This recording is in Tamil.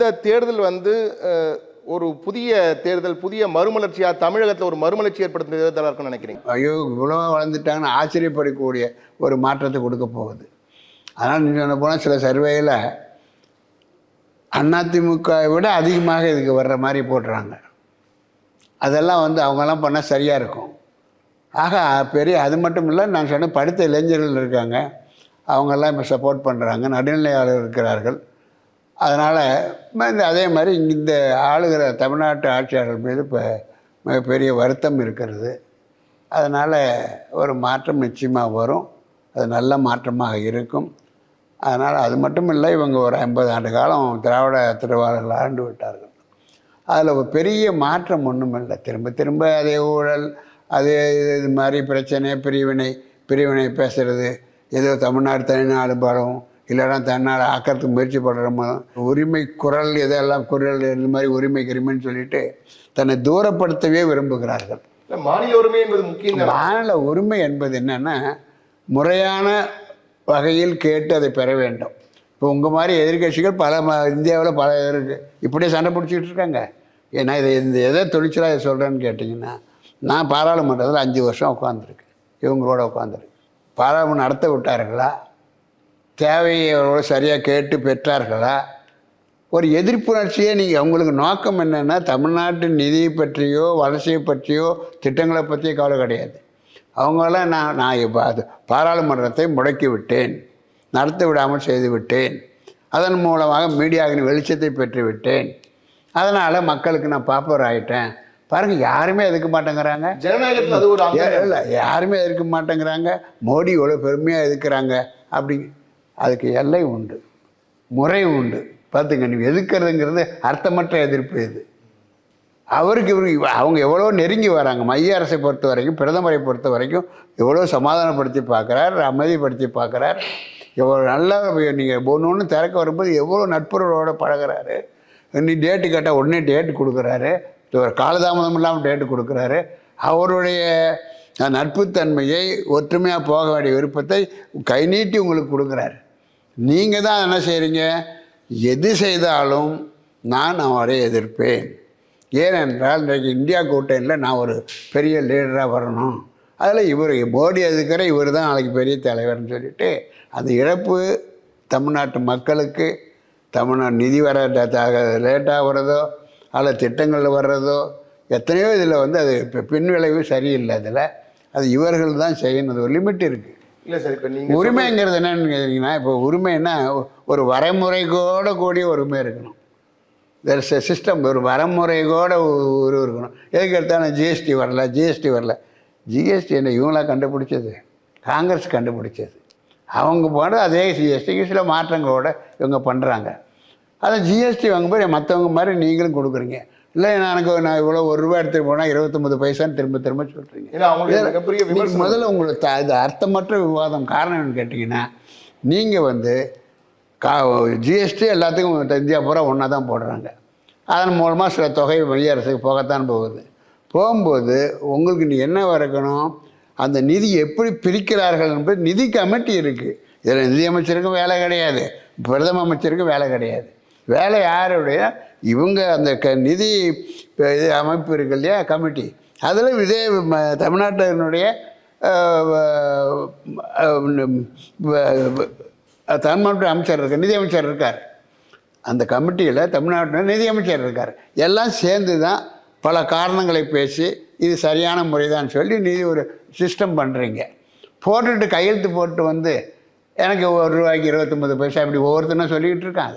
இந்த தேர்தல் வந்து ஒரு புதிய தேர்தல் புதிய மறுமலர்ச்சியாக தமிழகத்தில் ஒரு மறுமலர்ச்சி ஏற்படுத்தும் தேர்தலாக இருக்கும்னு நினைக்கிறீங்க? ஐயோ இவ்வளோ வளர்ந்துட்டாங்கன்னு ஆச்சரியப்படக்கூடிய ஒரு மாற்றத்தை கொடுக்க போகுது. அதனால் நீங்கள் சொன்ன போனால் சில சர்வேயில் அதிமுகவை விட அதிகமாக இதுக்கு வர்ற மாதிரி போடுறாங்க. அதெல்லாம் வந்து அவங்கெல்லாம் பண்ணால் சரியாக இருக்கும். ஆக பெரிய அது மட்டும் இல்லை நான் சொன்ன படித்த இளைஞர்கள் இருக்காங்க. அவங்கெல்லாம் இப்போ சப்போர்ட் பண்ணுறாங்க நடுநிலையாளர் இருக்கிறார்கள். அதனால் இந்த அதே மாதிரி இந்த ஆளுகிற தமிழ்நாட்டு ஆட்சியாளர்கள் மீது இப்போ மிகப்பெரிய வருத்தம் இருக்கிறது. அதனால் ஒரு மாற்றம் நிச்சயமாக வரும். அது நல்ல மாற்றமாக இருக்கும். அதனால் அது மட்டும் இல்லை இவங்க ஒரு ஐம்பது ஆண்டு காலம் திராவிட திருவாளர்கள் ஆண்டு விட்டார்கள். அதில் ஒரு பெரிய மாற்றம் ஒன்றும் இல்லை. திரும்ப திரும்ப அதே ஊழல் அதே இது மாதிரி பிரச்சனை பிரிவினை பிரிவினை பேசுகிறது ஏதோ தமிழ்நாடு தனிநாடு படம் இல்லைன்னா தன்னால் ஆக்கிறதுக்கு முயற்சி பண்ணுறோமோ உரிமை குரல் இதெல்லாம் குரல் இந்த மாதிரி உரிமை கிருமின்னு சொல்லிட்டு தன்னை தூரப்படுத்தவே விரும்புகிறார்கள். மாநில உரிமை என்பது முக்கியம் மாநில உரிமை என்பது என்னன்னா முறையான வகையில் கேட்டு அதை பெற வேண்டும். இப்போ உங்கள் மாதிரி எதிர்க்கட்சிகள் பல ம இந்தியாவில் பல இருக்கு. இப்படியே சண்டை பிடிச்சிக்கிட்டு இருக்காங்க. ஏன்னா இதை இந்த எதை தொழிற்சலாக இதை சொல்கிறேன்னு கேட்டிங்கன்னா நான் பாராளுமன்றத்தில் அஞ்சு வருஷம் உட்காந்துருக்கேன் இவங்களோட உட்காந்துருக்கேன் பாராளுமன்றம் நடத்த விட்டார்களா? தேவையை அவர்களோட சரியாக கேட்டு பெற்றார்களா? ஒரு எதிர்ப்புணர்ச்சியே நீங்கள் அவங்களுக்கு நோக்கம் என்னென்னா தமிழ்நாட்டு நிதியை பற்றியோ வளர்ச்சியை பற்றியோ திட்டங்களை பற்றியோ கவலை கிடையாது. அவங்களாம் நான் நான் இப்போ அது பாராளுமன்றத்தை முடக்கி விட்டேன் நடத்த விடாமல் செய்து விட்டேன். அதன் மூலமாக மீடியாவின் வெளிச்சத்தை பெற்று விட்டேன். அதனால் மக்களுக்கு நான் பாப்பர் ஆகிட்டேன் பாருங்கள் யாருமே எதுக்க மாட்டேங்கிறாங்க. ஜனநாயகத்தில் அது ஒரு இல்லை யாருமே எதிர்க்க மாட்டேங்கிறாங்க. மோடி இவ்வளோ பெருமையாக எதுக்குறாங்க அப்படி அதுக்கு எல்லை உண்டு முறை உண்டு. பார்த்துங்க நீ எதுக்குறதுங்கிறது அர்த்தமற்ற எதிர்ப்பு இது. அவருக்கு இவரு அவங்க எவ்வளோ நெருங்கி வராங்க. மைய அரசை பொறுத்த வரைக்கும் பிரதமரை பொறுத்த வரைக்கும் எவ்வளோ சமாதானப்படுத்தி பார்க்குறார் அமைதிப்படுத்தி பார்க்குறார். எவ்வளோ நல்லா நீங்கள் ஒன்று ஒன்று திறக்க வரும்போது எவ்வளோ நட்புறவோட பழகுறாரு. நீ டேட்டு கேட்டால் உடனே டேட்டு கொடுக்குறாரு. ஒரு காலதாமதம் இல்லாமல் டேட்டு கொடுக்குறாரு. அவருடைய நட்புத்தன்மையை ஒற்றுமையாக போக வேண்டிய விருப்பத்தை கை நீட்டி உங்களுக்கு கொடுக்குறாரு. நீங்கள் தான் என்ன செய்கிறீங்க எது செய்தாலும் நான் அவரை எதிர்ப்பேன். ஏனென்றால் இன்றைக்கு இந்தியா கூட்டணியில் நான் ஒரு பெரிய லீடராக வரணும். அதில் இவர் மோடி எதுக்கிற இவர் தான் நாளைக்கு பெரிய தலைவர்னு சொல்லிட்டு அந்த இழப்பு தமிழ்நாட்டு மக்களுக்கு தமிழ்நாடு நிதி வர லேட்டாக வர்றதோ அல்ல திட்டங்கள் வர்றதோ எத்தனையோ இதில் வந்து அது இப்போ சரியில்லை அதில். அது இவர்கள் தான் செய்யணும். அது ஒரு லிமிட் இருக்குது இல்லை சார் இப்போ நீங்கள் உரிமைங்கிறது என்னன்னு கேட்டிங்கன்னா இப்போ உரிமைன்னா ஒரு வரைமுறைகோட கூடிய உரிமை இருக்கணும். தெர் இஸ் சிஸ்டம் ஒரு வரைமுறைகோட ஒரு இருக்கணும். எதுக்கு எடுத்தாலும் ஜிஎஸ்டி வரல ஜிஎஸ்டி வரல. ஜிஎஸ்டி என்ன இவங்களா கண்டுபிடிச்சது? காங்கிரஸ் கண்டுபிடிச்சது. அவங்க போன அதே ஜிஎஸ்டிக்கு சில மாற்றங்களோட இவங்க பண்ணுறாங்க அதை ஜிஎஸ்டி வாங்கும்போது மற்றவங்க மாதிரி நீங்களும் கொடுக்குறீங்க. இல்லை நான் எனக்கு நான் இவ்வளோ ஒரு ரூபா எடுத்துகிட்டு போனால் இருபத்தொம்பது பைசான்னு திரும்ப திரும்ப சொல்கிறீங்க முதல்ல உங்களுக்கு இது அர்த்தமற்ற விவாதம். காரணம் என்னன்னு கேட்டிங்கன்னா நீங்கள் வந்து கா ஜிஎஸ்டி எல்லாத்துக்கும் இந்தியா பூரா ஒன்றா தான் போடுறாங்க. அதன் மூலமாக சில தொகை வெளிய அரசுக்கு போகத்தான் போகுது. போகும்போது உங்களுக்கு நீ என்ன இருக்கணும் அந்த நிதி எப்படி பிரிக்கிறார்கள் என்பது நிதி கமிட்டி இருக்குது இதில் நிதியமைச்சருக்கும் வேலை கிடையாது. பிரதம அமைச்சருக்கும் வேலை கிடையாது. வேலை யாருடைய? இவங்க அந்த க நிதி இது அமைப்பு இருக்கு இல்லையா கமிட்டி. அதில் இதே தமிழ்நாட்டினுடைய அஹ், தமிழ்நாட்டு அமைச்சர் இருக்கார் நிதி அமைச்சர் இருக்கார். அந்த கமிட்டியில் தமிழ்நாட்டில் நிதி அமைச்சர் இருக்கார். எல்லாம் சேர்ந்து தான் பல காரணங்களை பேசி இது சரியான முறைதான் சொல்லி நிதி ஒரு சிஸ்டம் பண்ணுறீங்க போட்டுட்டு கையெழுத்து போட்டு வந்து எனக்கு ஒரு ரூபாய்க்கு இருபத்தொம்பது பைசா இப்படி ஒவ்வொருத்தனும் சொல்லிக்கிட்டு இருக்கான்